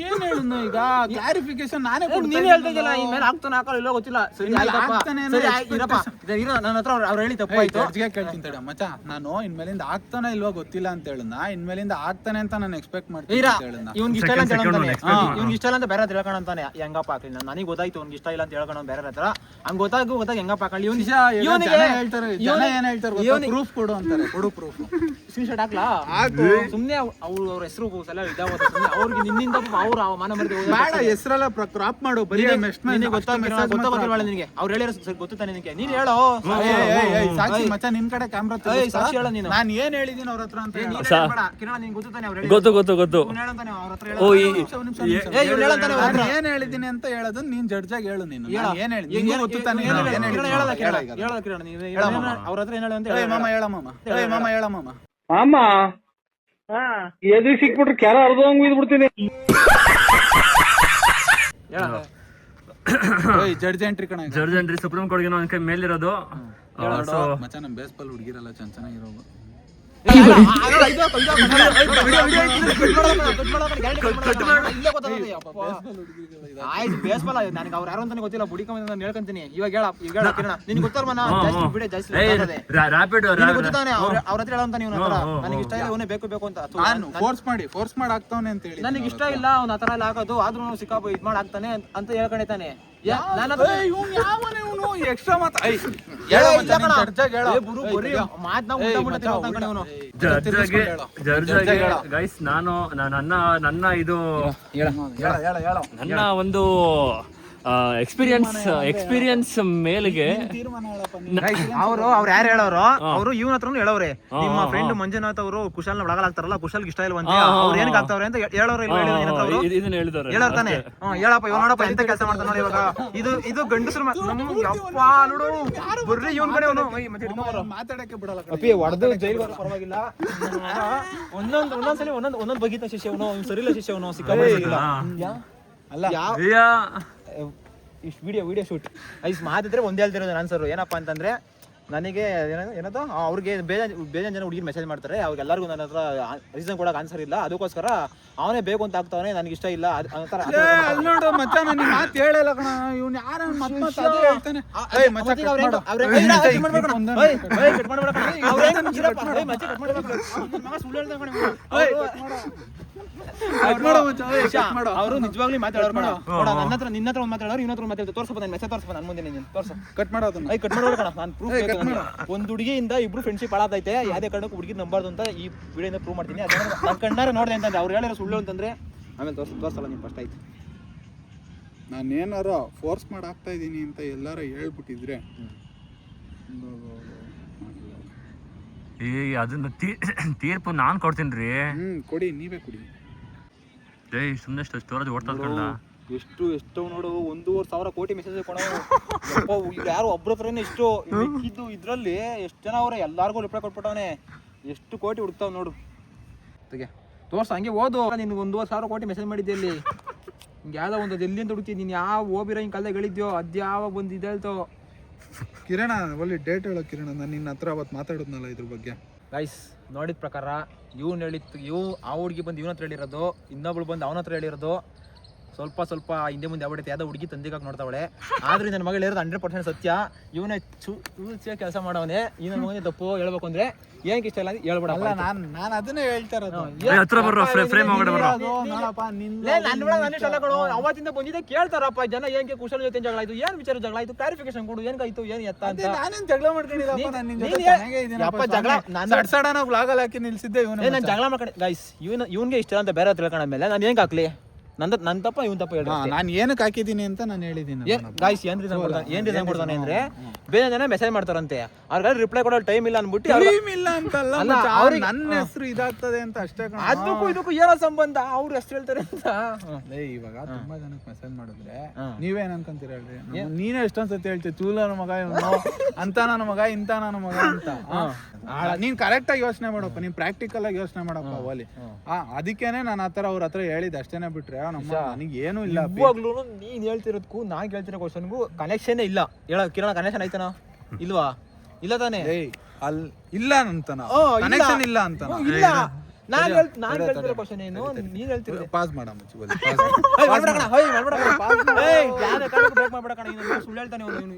[SPEAKER 2] ಏನ್ ಹೇಳುದು ಈಗ? ಕ್ಲಾರಿಫಿಕೇಶನ್ ನಾನೇ ಕೊಡ್ತೀನಿ
[SPEAKER 1] ನೀನು
[SPEAKER 2] ಇದ್ದೀನಿ
[SPEAKER 1] ಈ ಇನ್ಮೇಲೆ ಆಗ್ತಾನೆ ಹಾಕೋ ಇಲ್ಲೋ ಗೊತ್ತಿಲ್ಲ. ಸರಿ
[SPEAKER 2] ಆಗ್ತಾನೆ
[SPEAKER 1] ಇರೋ ನನ್ನ ಹತ್ರ ಅವ್ರು- ಹೇಳಿ ತಪ್ಪು ಆಯ್ತು.
[SPEAKER 2] ಜಡ್ಜ್ಗೆ ಕೇಳ್ತೀನಿ ತಡ ಮಚ್ಚ ನಾನು ಇನ್ಮೇಲಿಂದ ಆಗ್ತಾನೆ ಇಲ್ವಾ ಗೊತ್ತಿಲ್ಲ ಅಂತ ಹೇಳುದ ಇನ್ಮೇಲಿಂದ ಆಗ್ತಾನೆ ಅಂತ ನಾನು ಎಕ್ಸ್ಪೆಕ್ಟ್ ಮಾಡ್ತೀನಿ
[SPEAKER 1] ಇವ್ನಿಗೆ ಇಷ್ಟ ಇಲ್ಲ ಅಂತ ಹೇಳ್ತಾನೆ ಇವ್ನಿಗೆ ಇಷ್ಟ ಇಲ್ಲ ಅಂತ ಬೇರೆ ಅಂತಾನೆ. ಹೆಂಗಪ್ಪ ಹಾಕಲಿ ನನಗೆ ಗೊತ್ತಾಯ್ತು ಅವ್ನಿಗೆ ಇಷ್ಟ ಇಲ್ಲ ಅಂತ ಹೇಳ್ಕೊಂಡ್ ಬೇರೆ ಹತ್ರ. ಹಂಗ ಗೊತ್ತಾಗು ಗೊತ್ತಾಗ ಹೆಂಗಪ್ಪ ಇವನ್ ಇವನಿಗೆ
[SPEAKER 2] ಹೇಳ್ತಾರೆ? ಪ್ರೂಫ್ ಕೊಡು ಅಂತಾರೆ ಕೊಡು ಪ್ರೂಫ್
[SPEAKER 1] ಸ್ಕ್ರೀನ್ ಶಾಟ್ ಹಾಕ್ಲಾ ಸುಮ್ನೆ ಅವ್ರು ಅವ್ರ ಹೆಸರು ಸಲ ಇದಾವ ಸುಮ್ನೆ ಅವ್ರಿಗೆ ನಿನ್ನಿಂದ ಅವ್ರ ಮನ ಮರ್ದಿ
[SPEAKER 2] ಬೇಡ ಹೆಸರೆಲ್ಲ ಕ್ರಾಪ್ ಮಾಡು ಬರೀ
[SPEAKER 1] ನಿನಗೆ ಗೊತ್ತಾ ಗೊತ್ತಿಲ್ವಲ್ಲ ನಿನಗೆ ಅವ್ರು ಹೇಳಿರೋ ಸರಿ ಗೊತ್ತಾನೆ ನಿನಗೆ ನೀನ್ ಹೇಳೋ
[SPEAKER 2] ಸಾಕ್ಷಿ ಮಚ್ಚ ನಿನ್ ಕಡೆ ಕ್ಯಾಮ್ರಾ
[SPEAKER 1] ಸಾಕ್ಷಿ ಹೇಳ ನೀನು.
[SPEAKER 2] ನಾನು ಏನ್ ಹೇಳಿದ್ದೀನಿ ಅವ್ರ ಹತ್ರ ಅಂತ
[SPEAKER 1] ನೀನು ಹೇಳ್ಬೇಡ. ಕಿರಣ ನಿನ್ಗೆ ಗೊತ್ತಾನೆ ಅವ್ರು
[SPEAKER 3] ಗೊತ್ತು ಗೊತ್ತು ಗೊತ್ತು
[SPEAKER 1] ಹೇಳಂತಾನೆ ಅವ್ರ ಹತ್ರ
[SPEAKER 3] ಓ ಈ
[SPEAKER 2] ನಿಮಿಷ, ಒಂದ್ ನಿಮಿಷ,
[SPEAKER 1] ಏ, ಇವ್ನು ಹೇಳಂತಾನೆ ಅವ್ರ
[SPEAKER 2] ಏನು ಹೇಳಿದೀನಿ ಅಂತ ಹೇಳೋದು ನೀನ್ ಜಡ್ಜಾಗಿ ಹೇಳು ನೀನು ಏನು ಹೇಳಿ
[SPEAKER 1] ಏನ್
[SPEAKER 2] ನಿಂಗೂ ಗೊತ್ತು ತಾನೇ
[SPEAKER 1] ಏನ್ ಹೇಳು,
[SPEAKER 2] ಹೇಳಿದ್ದೀನಿ?
[SPEAKER 1] ಹೇಳಲ್ಲ ಕಿರಣ.
[SPEAKER 2] ಹೇಳು
[SPEAKER 1] ಹೇಳಲ್ಲ ಕಿರಣ, ನೀನು
[SPEAKER 2] ಹೇಳ
[SPEAKER 1] ಏನ್ ಅವ್ರ ಹತ್ರ ಏನ್ ಹೇಳು ಅಂತ
[SPEAKER 2] ಹೇಳ
[SPEAKER 1] ಹೇಳು.
[SPEAKER 2] ಮಾಮ ಹೇಳ ಮಾಮ ಹೇಳ ಮಾಮ ಹೇಳ ಮಾಮ
[SPEAKER 4] ಅಮ್ಮ ಎದು ಸಿಕ್ಬಿಟ್ರೆ ಕೆರ ಅರ್ಧಂಗ್ ಬಿದ್ದು ಬಿಡ್ತೀನಿ.
[SPEAKER 2] ಜಡ್ಜ್ ಎಂಟ್ರಿ ಕಣ.
[SPEAKER 3] ಜಡ್ಜ್ ಏನ್ರಿ ಸುಪ್ರೀಂ ಕೋರ್ಟ್ಗೆ ಒಂದ್ ಕೈ ಮೇಲಿರೋದು. ಸೊ
[SPEAKER 2] ಮಚ್ಚ ನಮ್ ಬೇಸ್ಬಾಲ್ ಹುಡುಗಿರಲ್ಲ ಚೆನ್ನ ಚೆನ್ನಾಗಿರೋ
[SPEAKER 1] ಆಯ್ತು ಬೇಸ್ಬಲ್ಲ ನನಗೆ ಅವ್ರು ಯಾರು ಅಂತಾನೆ ಗೊತ್ತಿಲ್ಲ ಬುಡಿಕೊಂಡ್ ನಾನು ಹೇಳ್ಕೊಂತೀನಿ ಇವಾಗ ಹೇಳ ಈಗ ಹೇಳ ಕಿರಣ ನಿನ್ಗೆ ಗೊತ್ತಾರ ಮನ ಜಾಸ್ತಿ ಬಿಡಿ ಜಾಸ್ತಿ ನಿನಗೆ ಗೊತ್ತಾನೆ ಅವ್ರ ಅವ್ರ ಹತ್ರ ಹೇಳಂತ ನೀವು ಹತ್ರ
[SPEAKER 3] ಹ್ಮ್, ಹ್ಮ್,
[SPEAKER 1] ನನಗೆ ಇಷ್ಟ ಇಲ್ಲ ಇವನೇ ಬೇಕು ಬೇಕು ಅಂತ
[SPEAKER 2] ನಾನು ಫೋರ್ಸ್ ಮಾಡಿ ಫೋರ್ಸ್ ಮಾಡಿ ಆಗ್ತಾವನೆ ಅಂತ ಹೇಳಿ
[SPEAKER 1] ನನಗೆ ಇಷ್ಟ ಇಲ್ಲ ಅವ್ನ ಆತರ ಎಲ್ಲ ಆಗೋದು ಆದ್ರೂ ಸಿಕ್ಕಾಪ ಇದ್ ಮಾಡಿ ಆಗ್ತಾನೆ ಅಂತ ಹೇಳ್ಕೊಂಡಿದ್ದಾನೆ.
[SPEAKER 2] ಎಕ್ಸ್ಟ್ರಾ ಮಾತ
[SPEAKER 3] ಗೈಸ್ ನಾನು ನನ್ನ ನನ್ನ ಇದು ನನ್ನ ಒಂದು ಎಕ್ಸ್ಪೀರಿಯನ್ಸ್ ಎಕ್ಸ್ಪೀರಿಯನ್ಸ್ ಮೇಲೆಗೆ.
[SPEAKER 1] ಅವರು ಅವ್ರು ಯಾರು ಹೇಳೋರು? ಅವರು ಇವನ ಹತ್ರನು ಹೇಳೋರೆ ನಿಮ್ಮ ಫ್ರೆಂಡ್ ಮಂಜುನಾಥ್ ಅವರು ಕುಶಲ್ನ ಒಳಗಾಗ್ತಾರಲ್ಲ ಕುಶಲ್ಗೆ ಇಷ್ಟ ಇಲ್ವಂತೆ ಅವ್ರು ಏನಕ್ಕೆ ಆಗ್ತಾವ್ರೆ ಅಂತ ಹೇಳೋರು ಇಲ್ಲ
[SPEAKER 3] ಇದನ್ನ ಹೇಳಿದಾರೆ
[SPEAKER 1] ಹೇಳೋರ್ ತಾನೆ. ಹೇಳಪ್ಪ ಇವ್ ನೋಡಪ್ಪ ಎಂತ ಕೆಲಸ ಮಾಡ್ತಾನ ನೋಡಿ ಇವಾಗ. ಇದು ಇದು ಗಂಡಸರು ನಮ್ಗೆ ಯಪ್ಪ ನೋಡು. ಬರ್ರಿ ಇವನ್ ಕಡೆ ಅವನು.
[SPEAKER 2] ಮಾತಾಡಕ್ಕೆ ಬಿಡಲ್ಲ
[SPEAKER 1] ಅಪ್ಪಿ ಹೊಡೆದು ಜೈಲ್ ಪರವಾಗಿಲ್ಲ ಒಂದೊಂದ್ ಒಂದೊಂದ್ಸಲಿ ಒಂದೊಂದ್ ಒಂದೊಂದ್ ಬಗೀತ ಶಿಷ್ಯ ಅವನು ಸರಿಲ್ಲ ಶಿಷ್ಯ ಅವನು. ಯಾ-
[SPEAKER 2] ಅಲ್ಲ.
[SPEAKER 1] ಇಷ್ಟು ವಿಡಿಯೋ ವಿಡಿಯೋ ಶೂಟ್ ಐಸ್ ಮಾತಿದ್ರೆ ಒಂದೇ ಹೇಳ್ತಿರೋದು ಆನ್ಸರು ಏನಪ್ಪಾ ಅಂತಂದ್ರೆ ನನಗೆ ಏನೋ- ಏನದು? ಅವ್ರಿಗೆ ಬೇಜಾನ್ ಬೇಜಾನ್ ಜನ ಹುಡುಗಿ ಮೆಸೇಜ್ ಮಾಡ್ತಾರೆ. ಅವ್ರಿಗೆ ಎಲ್ಲರಿಗೂ ನನ್ನ ಹತ್ರ ರೀಸನ್ ಕೊಡೋಕೆ ಆನ್ಸರ್ ಇಲ್ಲ. ಅದಕ್ಕೋಸ್ಕರ ಅವನೇ ಬೇಕು ಅಂತ ಆಗ್ತಾವನೆ ನನಗೆ ಇಷ್ಟ ಇಲ್ಲ. ಅದ್- ಆ ಥರ- ಆ ಥರ-
[SPEAKER 2] ನೋಡು ಮಚ್ಚ ನನ್ನ ಮಾತು ಹೇಳಲ್ಲ ಕಣ. ಇವ್ನು ಯಾರ ಮತ್ ಮತ್ ಅದೇ ಹೇಳ್ತಾನೆ. ಏಯ್ ಮಚ್ಚ
[SPEAKER 1] ಮತ್ತೆ
[SPEAKER 2] cut
[SPEAKER 1] ಅವ್ರು
[SPEAKER 2] ಮಾಡು.
[SPEAKER 1] ಅವ್ರು
[SPEAKER 2] ಏಯ್,
[SPEAKER 1] ಏಯ್, cut ಮಾಡ್ಬೇಡ ಕಣ.
[SPEAKER 2] ಒಂದೊಂದು
[SPEAKER 1] ಏಯ್, ಏಯ್, cut ಮಾಡ್ಬೇಡ ಕಣ. ಅವ್ರು ಹೆಂಗ್ ಇರಪ್ಪ. ಏಯ್, ಮಚ್ಚಿ cut ಮಾಡ್ಬೇಡ ಕಣ. ಅವ್ನ್ ಮಗ ಸುಳ್ಳು ಹೇಳ್ತಾನೆ ಕಣ. ಇವ್ನು.
[SPEAKER 2] cut ಮಾಡು. ಮಚ್ಚ, ಏಯ್,
[SPEAKER 1] ನಿಜ,
[SPEAKER 2] cut ಮಾಡು.
[SPEAKER 1] ಅವ್ರು ನಿಜವಾಗ್ಲೂ ಮಾತಾಡೋರು ಕಣ ನೋಡ ನನ್ನ ಹತ್ರ ನಿನ್ನ ಹತ್ರ ಒಂದು ಮಾತಾಡೋರು ಇನ್ನ ಹತ್ರ ಮಾತಾಡ್ತಾರೆ ತೋರ್ಸಪ್ಪ ನನ್ನ ಮೆಸೇಜ್ ತೋರ್ಸಪ್ಪ ನನ್ನ ಮುಂದೆ ನೀನು ತೋರ್ಸ.
[SPEAKER 2] ಕಟ್ ಮಾಡೋದು ಅದನ್ನ.
[SPEAKER 1] ಐ ಕಟ್ ಮಾಡ್ಬೇಡ ಕಣ. ನಾನು ಪ್ರೂಫ್. ಒಂದು ಹುಡುಗಿಯಿಂದ ಇಬ್ರು ಫ್ರೆಂಡ್ಶಿಪ್ ಹಾಳಾದೈತೆ. ಯಾವ್ದೇ ಕಾರಣಕ್ಕೂ ಹುಡುಗಿ ನಂಬಾರ್ದು ಅಂತ ಈ ವಿಡಿಯೋಯಿಂದ ಪ್ರೂವ್ ಮಾಡ್ತೀನಿ. ಅದನ್ನ ನಾನು ಕಣ್ಣಾರೆ ನೋಡಿದೆ ಅಂತಂದ್ರೆ ಅವ್ರು ಹೇಳಿರೋ ಸುಳ್ಳು ಅಂತಂದ್ರೆ ಆಮೇಲೆ ತೋರ್ಸ್ ತೋರ್ಸಲ್ಲ ನೀವು ಫಸ್ಟ್ ಆಯ್ತು.
[SPEAKER 2] ನಾನು ಏನಾರ ಫೋರ್ಸ್ ಮಾಡಿ ಆಗ್ತಾ ಇದ್ದೀನಿ ಅಂತ ಎಲ್ಲಾರ ಹೇಳ್ಬಿಟ್ಟಿದ್ರೆ.
[SPEAKER 3] ಏ ಅದನ್ನ ತೀರ್ಪು ನಾನ್ ಕೊಡ್ತೀನಿ ರೀ.
[SPEAKER 2] ಹ್ಮ್ ಕೊಡಿ ನೀವೇ ಕೊಡಿ.
[SPEAKER 3] ಏಯ್ ಸುಮ್ಮನೆ ಸ್ಟೋರೇಜ್ ಓಡ್ತಾ
[SPEAKER 1] ಎಷ್ಟು ಎಷ್ಟೋ ನೋಡು ಒಂದೂವರೆ ಸಾವಿರ ಕೋಟಿ ಮೆಸೇಜ್ ಕೊಡೋ ಯಾರು ಒಬ್ರ ಹತ್ರನೇ ಇಷ್ಟು? ಮಿಕ್ಕಿದ್ದು ಇದರಲ್ಲಿ ಎಷ್ಟು ಜನ ಅವ್ರೆ? ಎಲ್ಲಾರ್ಗು ರಿಪ್ಲೈ ಕೊಟ್ಬಿಟ್ಟವನೆ. ಎಷ್ಟು ಕೋಟಿ ಹುಡ್ತಾವ್ ನೋಡು. ತೆಗೆ. ತೋರ್ಸ ಹಂಗೆ ಓದು. ನಿನ್ಗೆ ಒಂದೂವರೆ ಸಾವಿರ ಕೋಟಿ ಮೆಸೇಜ್ ಮಾಡಿದ್ದೆ ಅಲ್ಲಿ ಹಿಂಗೆ ಯಾವ್ದೋ ಒಂದು ಎಲ್ಲಿಂದ ಹುಡುಕ್ತಿ ನೀನು ಯಾವ ಓಬಿರೋ ಹಿಂಗೆ ಕಾಲದಾಗ ಹೇಳಿದ್ಯೋ ಅದು ಯಾವಾಗ ಬಂದು ಇದೇಳ್ತೋ
[SPEAKER 2] ಕಿರಣ ಒಳ್ಳೆ ಡೇಟ್ ಹೇಳೋ ಕಿರಣ. ನಾನು ನಿನ್ನ ಹತ್ರ ಅವತ್ತು ಮಾತಾಡೋದ್ನಲ್ಲ ಇದ್ರ ಬಗ್ಗೆ.
[SPEAKER 1] ಗೈಸ್ ನೋಡಿದ ಪ್ರಕಾರ ಇವ್ನು ಹೇಳಿತ್ತು ಇವ್ ಆ ಹುಡುಗಿ ಬಂದು ಇವನ ಹತ್ರ ಹೇಳಿರೋದು ಇನ್ನೊಬ್ಳು ಬಂದು ಅವನ ಹತ್ರ ಹೇಳಿರೋದು. ಸ್ವಲ್ಪ ಸ್ವಲ್ಪ ಹಿಂದೆ ಮುಂದೆ ಆಗ್ಬಿಡುತ್ತೆ ಯಾವ್ದೋ ಹುಡುಗಿ ತಂದಿಗಾಕ್ ನೋಡ್ತಾವಳೆ. ಆದ್ರೆ ನನ್ನ ಮಗಳು ಇರೋದು ಹಂಡ್ರೆಡ್ ಪರ್ಸೆಂಟ್ ಸತ್ಯ. ಇವನೇ ಚೂಚಿಯಾಗಿ ಕೆಲಸ ಮಾಡೋನೆ ಈ ನನ್ನ ಮಗನೇ ತಪ್ಪು ಹೇಳ್ಬೇಕು ಅಂದ್ರೆ ಏನಕ್ಕೆ ಇಷ್ಟ ಇಲ್ಲ ಅಂತ ಹೇಳ್ಬೇಡ
[SPEAKER 2] ಅಲ್ಲ ನಾನು ನಾನು ಅದನ್ನೇ ಹೇಳ್ತಾ ಇರೋದು.
[SPEAKER 3] ಹತ್ರ ಬರ್ರೋ ಫ್ರೇಮ್ ಒಳಗಡೆ ಬರ್ರೋ.
[SPEAKER 2] ನೋಡಪ್ಪ ನಿನ್ನ
[SPEAKER 1] ಲೇ, ನನ್ ಒಳಗ್ ನನ್ನ ಇಷ್ಟ ಅಲ್ಲ ಕಣೋ. ಅವತ್ತಿಂದ ಬಂದಿದ್ದೆ ಕೇಳ್ತಾರಪ್ಪ ಜನ ಏನಕ್ಕೆ ಕುಶಲ ಜೊತೆ ಜಗಳ ಆಯ್ತು ಏನ್ ವಿಚಾರ ಜಗಳ ಆಯ್ತು ಕ್ಲಾರಿಫಿಕೇಶನ್ ಕೊಡು ಏನ್ಕಾಯ್ತು ಏನ್ ಎತ್ತ ಅಂತ.
[SPEAKER 2] ನಾನು ನಾನೇನ್ ಜಗಳ ಮಾಡ್ಕೊಂಡಿಲ್ಲಪ್ಪ
[SPEAKER 1] ನೀನ್-
[SPEAKER 2] ನಾನು
[SPEAKER 1] ನಿನ್ನ
[SPEAKER 2] ಜೊತೆ ಚೆನ್ನಾಗೇ ಅಪ್ಪ
[SPEAKER 1] ಯಪ್ಪ ಜಗಳ ನಾನು
[SPEAKER 2] ಸಡ್ ಸಡನ್ ಆಗಿ vlog ಹಾಕಿ ನಿಲ್ಸಿದ್ದೆ ಇವನು
[SPEAKER 1] ನಾನು ಜಗಳ ಮಾಡ್ಕೊಂಡೆ. ಗೈಸ್ ಇವನ್ ಇವನಿಗೆ ಇಷ್ಟ ಅಂತ ಬೇರೆ ತಿಳ್ಕೊಂಡ ಮೇಲೆ ನಾನು ಏನ್ ಹಾಕ್ಲಿ? ನಂದ ನನ್ ತಪ್ಪ ಇವನ್ ತಪ್ಪ ಹೇಳಿ
[SPEAKER 2] ನಾನು ಏನಕ್ಕೆ ಹಾಕಿದ್ದೀನಿ ಅಂತ ನಾನು ಹೇಳಿದ್ದೀನಿ
[SPEAKER 1] ಗಾಯ್ಸ್ ಏನ್ ರೀಸನ್ ಕೊಡ್ತಾನೆ ಏನ್ ರೀಸನ್ ಕೊಡ್ತಾನೆ ಅಂದ್ರೆ ಬೇರೆ ಜನ ಮೆಸೇಜ್ ಮಾಡ್ತಾರಂತೆ. ಅವ್ರಿಗೆ ರಿಪ್ಲೈ ಕೊಡೋ ಟೈಮ್ ಇಲ್ಲ ಅನ್ಬಿಟ್ಟು ಅವ್ರು-
[SPEAKER 2] ಟೈಮ್ ಇಲ್ಲ ಅಂತಲ್ಲ
[SPEAKER 1] ಅವ್ರಿಗೆ-
[SPEAKER 2] ನನ್ನ ಹೆಸರು ಇದಾಗ್ತದೆ ಅಂತ ಅಷ್ಟೇ
[SPEAKER 1] ಅದಕ್ಕೂ ಇದಕ್ಕೂ ಏನೋ ಸಂಬಂಧ ಅವ್ರು ಹೆಸರು ಹೇಳ್ತಾರೆ ಅಂತ.
[SPEAKER 2] ಲೇ ಇವಾಗ ತುಂಬಾ ಜನಕ್ಕೆ ಮೆಸೇಜ್ ಮಾಡಿದ್ರೆ. ನೀವೇನ್ ಅನ್ಕೊಂತೀರ ಹೇಳ್ರಿ? ನೀನೇ ಎಷ್ಟೊಂದ್ ಸತಿ ಹೇಳ್ತೀವಿ ಚೂಲ ನನ್ನ ಮಗ ಇವನು. ಅಂತ ನನ್ನ ಮಗ ಇಂತ ನನ್ನ ಮಗ ಅಂತ. ನೀನ್ ಕರೆಕ್ಟ್ ಆಗಿ ಯೋಚನೆ ಮಾಡಪ್ಪ ನೀನ್ ಪ್ರಾಕ್ಟಿಕಲ್ ಆಗಿ ಯೋಚನೆ ಮಾಡಪ್ಪ ಓಲಿ ಅದಕ್ಕೇನೆ ನಾನು ಆತರ ಅವ್ರ ಹತ್ರ ಹೇಳಿದ್ ಅಷ್ಟೇನೆ ಬಿಟ್ರೆ. ನನಗೆ ಏನು ಇಲ್ಲ.
[SPEAKER 1] ಇವಾಗ್ಲೂ ನೀನ್ ಹೇಳ್ತಿರೋದಕ್ಕೂ ನಾನ್ ಕೇಳ್ತಿರೋ ಕ್ವಶನ್ಗೂ ಕನೆಕ್ಷನ್ ಇಲ್ಲ. ಹೇಳ ಕಿರಣ ಕನೆಕ್ಷನ್ ಆಯ್ತಾನ? ಇಲ್ವಾ? ಇಲ್ಲ ತಾನೇ?
[SPEAKER 2] ಅಲ್ ಇಲ್ಲ ಅಂತನ. ಕನೆಕ್ಷನ್ ಇಲ್ಲ. ಅಂತನ.
[SPEAKER 1] ಇಲ್ಲ. ನಾನ್ ಹೇಳ್ ನಾನ್ ಹೇಳ್ತಿರೋ ಕ್ವಶನ್ ಏನು? ನೀನ್
[SPEAKER 2] ಪಾಸ್
[SPEAKER 1] ಏಯ್, ಮಾಡ್ಬೇಡ ಕಣ, ಏಯ್, ಮಾಡ್ಬೇಡ ಕಣ. ಏಯ್, ಯಾವ್ದೇ ಕಾರಣಕ್ಕೂ break ಮಾಡ್ಬೇಡ ಕಣ, ಇವ್ನು ಸುಳ್ಳು ಹೇಳ್ತಾನೆ ಅವ್ನು, ಇವ್ನು.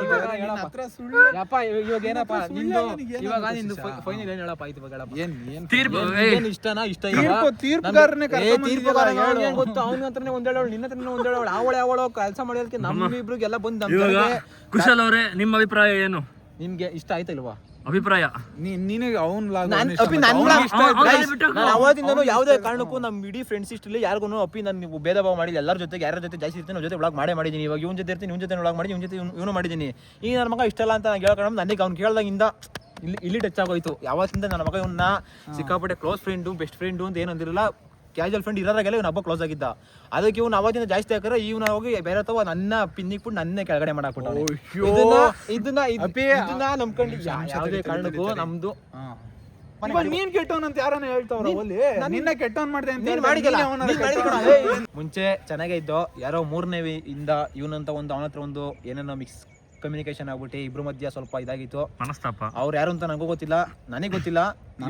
[SPEAKER 1] ಇವಾಗ ಹೇಳಪ್ಪ.
[SPEAKER 2] ಹತ್ರ ಸುಳ್ಳು
[SPEAKER 1] ಯಪ್ಪ, ಇವಾಗ ಏನಪ್ಪ ನಿಂದು ಇವಾಗ ನಿಂದು ಫೈನಲ್ ಏನ್ ಹೇಳಪ್ಪ ಆಯ್ತು ಇವಾಗ ಹೇಳಪ್ಪ.
[SPEAKER 2] ಏನ್ ಏನ್
[SPEAKER 3] ತೀರ್ಪು
[SPEAKER 1] ಏನ್- ಇಷ್ಟನಾ ಇಷ್ಟ
[SPEAKER 2] ತೀರ್ಪು- ತೀರ್ಪುಗಾರನೇ ಕರ್ಕೊಂಡ್
[SPEAKER 1] ತೀರ್ಪುಗಾರ
[SPEAKER 2] ಬಂದಿದ್ಯಲ್ಲ, ಹೇಳು.
[SPEAKER 1] ಏನ್ ಗೊತ್ತು ಅವನ ಹತ್ರನೇ ಒಂದ್ ಹೇಳೋಳು ನಿನ್ನ ಹತ್ರನೇ ಒಂದ್ ಹೇಳೋಳು ಅವಳೆ ಅವಳು ಕೆಲಸ ಮಾಡೋದಕ್ಕೆ ನಮ್ಮ ಇಬ್ರಿಗೆಲ್ಲ ಬಂದು ನಮ್ಮ
[SPEAKER 3] ಕುಶಲ್ ಅವರೇ ನಿಮ್ಮ ಅಭಿಪ್ರಾಯ ಏನು?
[SPEAKER 1] ನಿಮ್ಗೆ ಇಷ್ಟ ಆಯ್ತಾ ಇಲ್ವಾ?
[SPEAKER 3] ಅಭಿಪ್ರಾಯ.
[SPEAKER 2] ನೀ- ನಿನಗೆ ಅವ್ನ್ ಲಾಗ್
[SPEAKER 1] ನಾನ್
[SPEAKER 2] ಇಷ್ಟ
[SPEAKER 1] ಅಪ್ಪಿ
[SPEAKER 2] ಮತ್ತೆ
[SPEAKER 1] ನನ್
[SPEAKER 2] ಅವ್ನ್
[SPEAKER 1] ಲಾಗ್-
[SPEAKER 2] ಇಷ್ಟ
[SPEAKER 3] ಅವ್ನ್-
[SPEAKER 2] ಆಯ್ತು.
[SPEAKER 3] ಅವ್ನ್
[SPEAKER 1] Guys,
[SPEAKER 3] ಬಿಟ್ಟು
[SPEAKER 1] ನಾನು ಅವತ್ತಿಂದನೂ ಯಾವುದೇ ಕಾರಣಕ್ಕೂ ನಮ್ಮ ಇಡೀ ಫ್ರೆಂಡ್ಸ್ ಇಷ್ಟಲ್ಲಿ ಯಾರಿಗೂ ಅಪ್ಪಿ ನಾನು ನೀವು ಭೇದ ಭಾವ ಮಾಡಿಲ್ಲ. ಎಲ್ಲರ ಜೊತೆ ಯಾರ ಜೊತೆ ಜಾಸ್ತಿ ಇರ್ತೀನಿ ಅವ್ರ ಜೊತೆ ಒಳಗೆ ಮಾಡೇ ಮಾಡಿದ್ದೀನಿ. ಇವಾಗ ಇವ್ನ ಜೊತೆ ಇರ್ತೀನಿ ಇವ್ನ ಜೊತೆ ಒಳಗೆ ಮಾಡಿ ಇವ್ನ ಜೊತೆ ಇವನು ಮಾಡಿದ್ದೀನಿ. ಈಗ ನನ್ನ ಮಗ ಇಷ್ಟ ಇಲ್ಲ ಅಂತ ನಾನು ಹೇಳ್ಕೊಂಡು ನನಗೆ ಅವ್ನು ಕೇಳ್ದಾಗಿಂದ ಇಲ್ಲಿ ಇಲ್ಲಿ ಟಚ್ ಆಗೋಯ್ತು. ಯಾವತ್ತಿಂದ ನನ್ನ ಮಗ ಇವನ್ನ ಸಿಕ್ಕಾಪಟ್ಟೆ ಕ್ಲೋಸ್ ಫ್ರೆಂಡು ಬೆಸ್ಟ್ ಫ್ರೆಂಡು ಅಂತ ಏನು ಅಂದಿರಲ್ಲ ಕ್ಯಾಜುವಲ್ ಫ್ರೆಂಡ್ ಇರೋದಾಗೆಲ್ಲ ಇವ್ನು ಹಬ್ಬ ಕ್ಲೋಸ್ ಆಗಿದ್ದ. ಅದಕ್ಕೆ ಇವ್ನು ಅವಾಗಿಂದ ಜಾಸ್ತಿ ಹಾಕಿದ್ರೆ ಇವ್ನ ಹೋಗಿ ಬೇರೆ ತವ ನನ್ನ ಪಿನ್ನಿಗೆ ಬಿಟ್ಟು ನನ್ನೇ ಕೆಳಗಡೆ ಮಾಡಾಕ್ಬಿಟ್ಟು. ಇದನ್ನ ಇದನ್ನ ಇದನ್ನ ನಂಬ್ಕೊಂಡು ಯಾವುದೇ ಕಾರಣಕ್ಕೂ ನಮ್ದು
[SPEAKER 2] ನೀನ್ ಕೆಟ್ಟವನ್ ಅಂತ ಯಾರನ್ನ ಹೇಳ್ತಾವ್ರ ನಿನ್ನ ಕೆಟ್ಟವನ್ ಮಾಡ್ದೆ.
[SPEAKER 1] ಮುಂಚೆ ಚೆನ್ನಾಗೇ ಇದ್ದೋ ಯಾರೋ ಮೂರನೇ ಇಂದ ಇವನಂತ ಒಂದು ಅವನ ಹತ್ರ ಒಂದು ಏನೇನೋ ಮಿಕ್ಸ್ ಕಮ್ಯುನಿಕೇಶನ್ ಆಗ್ಬಿಟ್ಟು ಇಬ್ರು ಮಧ್ಯ ಸ್ವಲ್ಪ ಇದಾಗಿತ್ತು.
[SPEAKER 3] ಮನಸ್ತಾಪ.
[SPEAKER 1] ಅವ್ರು ಯಾರು ಅಂತ ನನಗೂ ಗೊತ್ತಿಲ್ಲ ನನಗೆ ಗೊತ್ತಿಲ್ಲ.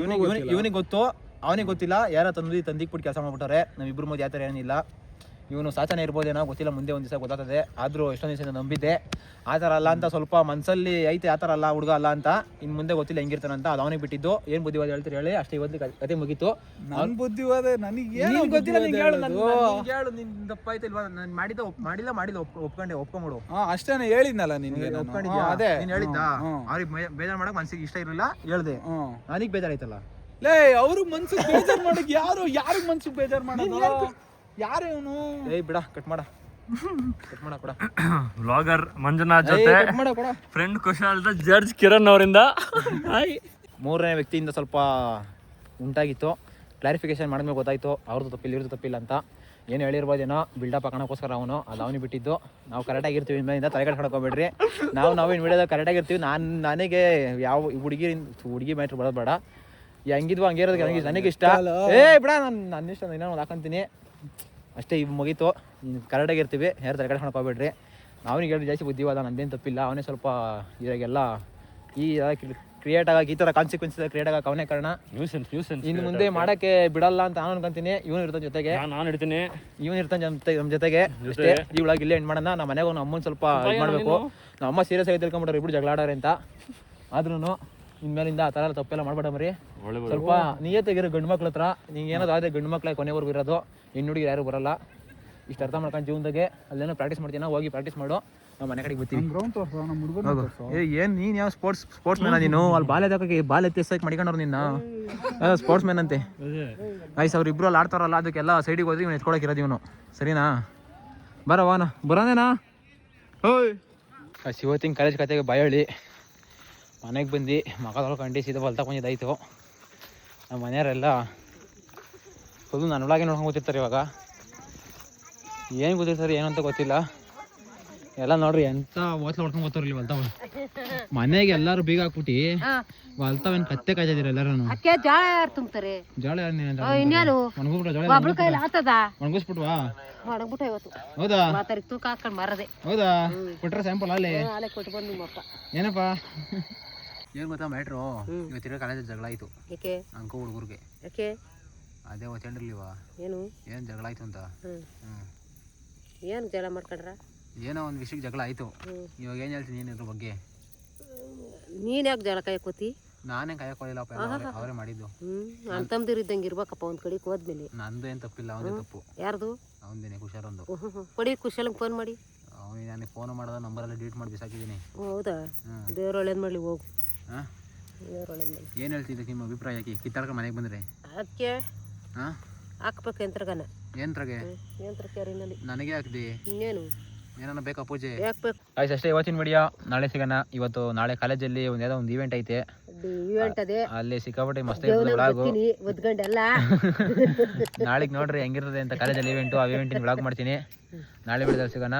[SPEAKER 1] ಇವನಿಗೆ ಇವನಿಗೆ ಗೊತ್ತು. ಅವನಿಗೆ ಗೊತ್ತಿಲ್ಲ ಯಾರ ತಂದು ತಂದಿಕ್ ಬಿಟ್ಟು ಕೆಲಸ ಮಾಡ್ಬಿಟ್ಟಾರೆ ನಾವಿಬ್ರು ಮಧ್ಯೆ ಮೋದಿ ಥರ ಏನಿಲ್ಲ. ಇವನು ಸಾಚನೆ ಇರ್ಬೋದೇನೋ ಗೊತ್ತಿಲ್ಲ ಮುಂದೆ ಒಂದು ದಿವಸ ಗೊತ್ತಾಗ್ತದೆ. ಆದರೂ ಎಷ್ಟೊಂದು ದಿವಸ ನಂಬಿದ್ದೆ. ಆ ಥರ ಅಲ್ಲ ಅಂತ ಸ್ವಲ್ಪ ಮನಸ್ಸಲ್ಲಿ ಐತೆ ಆ ಥರ ಅಲ್ಲ ಹುಡುಗ ಅಲ್ಲ ಅಂತ. ಇನ್ನು ಮುಂದೆ ಗೊತ್ತಿಲ್ಲ ಹೆಂಗಿರ್ತಾನಂತ ಅದು ಅವನಿಗೆ ಬಿಟ್ಟಿದ್ದು. ಏನು ಬುದ್ಧಿವಾದ ಹೇಳ್ತೀರಿ ಹೇಳಿ? ಅಷ್ಟೇ ಇವತ್ತು ಕತೆ ಮುಗೀತು.
[SPEAKER 2] ನನ್ ಬುದ್ಧಿವಾದ ನನಗೆ
[SPEAKER 1] ಗೊತ್ತಿಲ್ಲ ಹೇಳು. ನನ್- ದಪ್ಪ ಐತೆ ಇಲ್ವಾ? ನಾನು ಮಾಡಿದ ಮಾಡಿಲ್ಲ ಮಾಡಿಲ್ಲ. ಒಪ್- ಒಪ್ಕೊಂಡೆ ಒಪ್ಕೊಂಬಿಡು.
[SPEAKER 2] ಅಷ್ಟೇ ಹೇಳಿದ್ನಲ್ಲ ನಿನ್ಗೆ ನಾನು.
[SPEAKER 1] ಒಪ್ಕೊಂಡಿದ್ಯಾ?
[SPEAKER 2] ಹಾ, ಅದೇ.
[SPEAKER 1] ನೀನು ಹೇಳಿದ್ದ? ಅವ್ರಿಗೆ ಬೇಜಾರ್ ಮಾಡಕ್ ಮನ್ಸಿಗೆ ಇಷ್ಟ ಇರಲಿಲ್ಲ? ಹೇಳ್ದೆ. ನನಗೆ ಬೇಜಾರಾಯ್ತಲ್ಲ.
[SPEAKER 2] ಲೇ ಅವ್ರು ಮನ್ಸಿಗೆ ಬೇಜಾರ್ ಮಾಡಕ್ ಯಾರು ಯಾರು ಮನ್ಸಿಗೆ ಬೇಜಾರ್ ಮಾಡೋದು? ಯಾರು ಇವನು?
[SPEAKER 1] ಏಯ್ ಬಿಡ ಕಟ್ ಮಾಡ. ಕಟ್ ಮಾಡ ಕೊಡ.
[SPEAKER 3] ವ್ಲಾಗರ್ ಮಂಜುನಾಥ್ ಜೊತೆ
[SPEAKER 1] ಕಟ್ ಮಾಡ ಕೊಡ.
[SPEAKER 3] ಫ್ರೆಂಡ್ ಕುಶಾಲ್ ಜಡ್ಜ್ ಕಿರಣ್ ಅವರಿಂದ.
[SPEAKER 1] ಮೂರನೇ ವ್ಯಕ್ತಿಯಿಂದ ಸ್ವಲ್ಪ ಉಂಟಾಗಿತ್ತು. ಕ್ಲಾರಿಫಿಕೇಶನ್ ಮಾಡಿದ್ಮೇಲೆ ಗೊತ್ತಾಯ್ತು. ಅವ್ರದ್ದು ತಪ್ಪಿಲ್ಲ ಇವ್ರದ್ದು ತಪ್ಪಿಲ್ಲ ಅಂತ. ಏನು ಹೇಳಿರ್ಬೋದೇನೋ ಬಿಲ್ಡಪ್ ಹಾಕೋಣಕ್ಕೋಸ್ಕರ ಅವನು. ಅದು ಅವನಿಗೆ ಬಿಟ್ಟಿದ್ದು. ನಾವು ಕರೆಕ್ಟಾಗಿರ್ತೀವಿ ಇನ್ಮೇಲಿಂದ ತಲೆ ಕಟ್ಕೊಂಡು ಹೋಗ್ಬೇಡ್ರಿ. ನಾವು ನಾವು ಇನ್ನು ವಿಡಿಯೋದಾಗ ಕರೆಕ್ಟಾಗಿರ್ತೀವಿ ನಾನು ನನಗೆ ಯಾವ ಹುಡುಗಿ ಹುಡುಗಿ ಮ್ಯಾಟ್ರ್ ಬರೋದು ಬೇಡ. ಹೆಂಗಿದ್ವು ಹಂಗೆ ಇರೋದಕ್ಕೆ ನನಗೆ ನನಗೆ ಇಷ್ಟ. ಏ ಬಿಡ ನಾನು ನನ್ನ ಇಷ್ಟ ಇನ್ನೂ ಒಂದು ಹಾಕೊಂತೀನಿ. ಅಷ್ಟೇ ಇವು ಮುಗೀತು. ಕರೆಕ್ಟಾಗಿ ಇರ್ತೀವಿ. ಯಾರು ತಲೆ ಹಣಪ್ಪ ಹೋಗ್ಬೇಡ್ರಿ. ಅವನಿಗೆ ಹೇಳಿ ಜಾಸ್ತಿ ಬುದ್ಧಿವಾದ ನಂದೇನು ತಪ್ಪಿಲ್ಲ. ಅವನೇ ಸ್ವಲ್ಪ ಇವಾಗೆಲ್ಲ ಈ ಕ್ರಿಯೇಟ್ ಆಗಕ್ಕೆ ಈ ಥರ ಕಾನ್ಸಿಕ್ವೆನ್ಸ್ ಕ್ರಿಯೇಟ್ ಆಗಕ್ಕೆ ಅವನೇ ಕಾರಣ.
[SPEAKER 3] ನ್ಯೂಸೆನ್ಸ್ ನ್ಯೂಸೆನ್ಸ್
[SPEAKER 1] ಇನ್ನು ಮುಂದೆ ಮಾಡೋಕ್ಕೆ ಬಿಡಲ್ಲ ಅಂತ ನಾನು ಅನ್ಕೊಂತೀನಿ. ಇವನು ಇರ್ತಾನೆ ಜೊತೆಗೆ.
[SPEAKER 3] ನಾನು ಇರ್ತೀನಿ.
[SPEAKER 1] ಇವನು ಇರ್ತಾನೆ ಜೊತೆ ನಮ್ಮ ಜೊತೆಗೆ. ಅಷ್ಟೇ ಈ ಒಳಗೆ ಇಲ್ಲೇ ಎಂಡ್ ಮಾಡೋಣ. ನಮ್ಮ ಮನೆಗೆ ನಮ್ಮ ಅಮ್ಮನ ಸ್ವಲ್ಪ ಇದು ಮಾಡಬೇಕು ನಮ್ಮ ಅಮ್ಮ ಸೀರಿಯಸ್ ಆಗಿ ತಿಳ್ಕೊಂಬಿಟ್ರೆ ಇಬ್ಬರು ಜಗಳ ಆಡೋರೆ ಅಂತ. ಆದ್ರೂ ಇನ್ಮೇಲಿಂದ ಆ ಥರ ಎಲ್ಲ ತಪ್ಪೆಲ್ಲ ಮಾಡ್ಬೇಡ ಮರಿ.
[SPEAKER 3] ಒಳ್ಳೆ
[SPEAKER 1] ಸ್ವಲ್ಪ ನಿಯತ್ತಾಗಿರೋ ಗಂಡು ಮಕ್ಳ ಹತ್ರ ನಿಂಗೆ ಏನಾದ್ರು ಆದರೆ ಗಂಡು ಮಕ್ಳ ಕೊನೆವರೆಗೂ ಇರೋದು. ಹೆಣ್ಣು ಹುಡುಗಿ ಯಾರು ಬರಲ್ಲ. ಇಷ್ಟು ಅರ್ಥ ಮಾಡ್ಕೊಂಡು ಜೀವನದಾಗೆ ಅಲ್ಲೇನೋ ಪ್ರಾಕ್ಟೀಸ್ ಮಾಡ್ತೀನ ಹೋಗಿ ಪ್ರಾಕ್ಟೀಸ್ ಮಾಡು. ನಾವು ಮನೆ ಕಡೆಗೆ ಬರ್ತೀವಿ. ಏ ಏನು ನೀನು ಯಾವ ಸ್ಪೋರ್ಟ್ಸ್ ಸ್ಪೋರ್ಟ್ಸ್ ಮ್ಯಾನ ನೀನು? ಅಲ್ಲಿ ಬಾಲ್ ಎದಕ್ಕೆ ಬಾಲ್ ಎತ್ತಿಸಕ್ಕೆ ಮಡಿಕೊಂಡವ್ರು ನಿನ್ನ? ಸ್ಪೋರ್ಟ್ಸ್ ಮ್ಯಾನ್ ಅಂತೆ. ಐಸ್ ಅವ್ರು ಇಬ್ರು ಅಲ್ಲಿ ಆಡ್ತಾರಲ್ಲ ಅದಕ್ಕೆಲ್ಲ ಸೈಡಿಗೆ ಹೋದ್ರೆ ಇವ್ನು ಎತ್ಕೊಳಕ್ಕೆ ಇರೋದು ಇವನು. ಸರಿನಾ? ಬರವಾನ ಬರೋದೇನಾ ಓಯ್. ಇವತ್ತಿನ ಕಾಲೇಜ್ ಕತೆಗೆ ಬಾಯಳ್ಳಿ ಮನೆಗೆ ಬಂದು ಮಗ ತೊಳ್ಕೊಂಡು ಸೀದಾ ಬಲ್ತಾ ಬಂದಿದ್ದಾಯ್ತು ನಮ್ಮ ಮನೆಯವರೆಲ್ಲ ಫುಲ್ ನನ್ನ ಒಳಗೆ ನೋಡ್ಕೊಂಡು ಗೊತ್ತಿರ್ತಾರೆ ಇವಾಗ. ಏನು ಗೊತ್ತಿರ್ತಾರೆ ಏನು ಅಂತ ಗೊತ್ತಿಲ್ಲ. ಎಲ್ಲ ನೋಡ್ರಿ ಎಂತ ಓತ್ಲ ಹೊಡ್ಕೊಂಡು ಗೊತ್ತಾರ ಇಲ್ಲಿ ಹೊಲ್ತಾವ ಮನೆಗೆ ಎಲ್ಲಾರು ಬೀಗ ಹಾಕ್ಬಿಟ್ಟು ಹೊಲ್ತಾವೇನ್ ಕತ್ತೆ ಕಾಯ್ತಿದ್ದೀರ ಎಲ್ಲಾರು
[SPEAKER 5] ಅಕ್ಕೆ ಜೋಳ ಯಾರು ತುಂಬ್ತಾರೆ?
[SPEAKER 1] ಜೋಳ ಒಣಗಿಸ್ಬಿಟ್ರ ಒಣಗಿಸ್ಬಿಟ್ವಾ? ಹೌದಾ?
[SPEAKER 5] ಮಾತಾಡಿ ತೂಕ ಹಾಕೊಂಡ್ ಮರದೆ.
[SPEAKER 1] ಹೌದಾ? ಕೊಟ್ರೆ ಸ್ಯಾಂಪಲ್ ಅಲ್ಲಿ? ಏನಪ್ಪ? ಏನ್ ಗೊತ್ತಾ ಮ್ಯಾಟ್ರು ಇವತ್ತಿರೋ ಕಾಲೇಜ್ ಜಗಳ ಆಯ್ತು.
[SPEAKER 5] ಯಾಕೆ?
[SPEAKER 1] ಅಂಕ ಹುಡುಗರಿಗೆ.
[SPEAKER 5] ಯಾಕೆ?
[SPEAKER 1] ಅದೇ ಒತ್ತಂಡಿರ್ಲಿವ
[SPEAKER 5] ಏನು?
[SPEAKER 1] ಏನ್ ಜಗಳ ಆಯ್ತು ಅಂತ?
[SPEAKER 5] ಏನು ಜಗಳ ಮಾಡ್ಕೊಂಡ್ರ?
[SPEAKER 1] ಏನೋ ಒಂದ್ ವಿಷಯಕ್ಕೆ ಜಗಳ ಆಯ್ತು. ಇವಾಗ ಏನ್ ಹೇಳ್ತೀನಿ ನೀನ್ ಇದ್ರ ಬಗ್ಗೆ?
[SPEAKER 5] ನೀನ್ ಯಾಕೆ ಜಗಳ ಕಾಯಕೋತಿ?
[SPEAKER 1] ನಾನೇ ಕಾಯಕೊಳ್ಳಿಲ್ಲಪ್ಪ ಅವರೇ ಮಾಡಿದ್ದು.
[SPEAKER 5] ನನ್ನ ಇದ್ದಂಗೆ ಇರ್ಬೇಕಪ್ಪ ಒಂದ್ ಕಡೆಗೆ ಹೋದ್ಮೇಲೆ
[SPEAKER 1] ನಂದು ಏನ್ ತಪ್ಪಿಲ್ಲ ಅವನೇ ತಪ್ಪು.
[SPEAKER 5] ಯಾರ್ದು?
[SPEAKER 1] ಅವನದೇನೆ
[SPEAKER 5] ಹ್ಮ್ ಕೊಡಿ ಕುಶಲಂಗೆ ಫೋನ್ ಮಾಡಿ.
[SPEAKER 1] ಅವನಿಗೆ ನಾನು ಫೋನ್ ಮಾಡೋದ ನಂಬರೆಲ್ಲ ಡಿಲೀಟ್ ಮಾಡಿ ಬಿಸಾಕಿದ್ದೀನಿ.
[SPEAKER 5] ಹೌದಾ. ದೇವ್ರ ಒಳ್ಳೇದು ಮಾಡಲಿ ಹೋಗು. ಹೇಳ್ತಿದ್ದ
[SPEAKER 1] ಏನು ಹೇಳ್ತಿದ್ದಕ್ಕೆ ನಿಮ್ಮ ಅಭಿಪ್ರಾಯ ಕಿತ್ತಾಡ್ಕ ಮನೆಗೆ ಬಂದರೆ?
[SPEAKER 5] ಅದಕ್ಕೆ
[SPEAKER 1] ಹಾಂ?
[SPEAKER 5] ಹಾಕ್ಬೇಕು ಯಂತ್ರಗನ.
[SPEAKER 1] ನನಗೆ ಹಾಕ್ದಿ?
[SPEAKER 5] ಇನ್ನೇನು?
[SPEAKER 1] ಏನಾನ ಬೇಕಾ ಪೂಜೆ? ಆಯ್ತು ಅಷ್ಟೇ ಇವತ್ತಿನ ವಿಡಿಯೋ ನಾಳೆ ಸಿಗೋಣ. ಇವತ್ತು ನಾಳೆ ಕಾಲೇಜಲ್ಲಿ ಒಂದು ಯಾವುದೋ ಒಂದು ಇವೆಂಟ್ ಐತೆ.
[SPEAKER 5] ಇವೆಂಟ್ ಅದೇ.
[SPEAKER 1] ಅಲ್ಲಿ ಸಿಕ್ಕಾಪಟ್ಟೆ ಮಸ್ತ್ ನಾಳೆಗ್ ನೋಡ್ರಿ ಹೆಂಗಿರ್ತದೆ ಅಂತ ಕಾಲೇಜಲ್ಲಿ ಇವೆಂಟು ಆ ಇವೆಂಟಿನ ಬ್ಲಾಗ್ ಮಾಡ್ತೀನಿ. ನಾಳೆ ವಿಡಿಯೋದಲ್ಲಿ ಸಿಗೋಣ.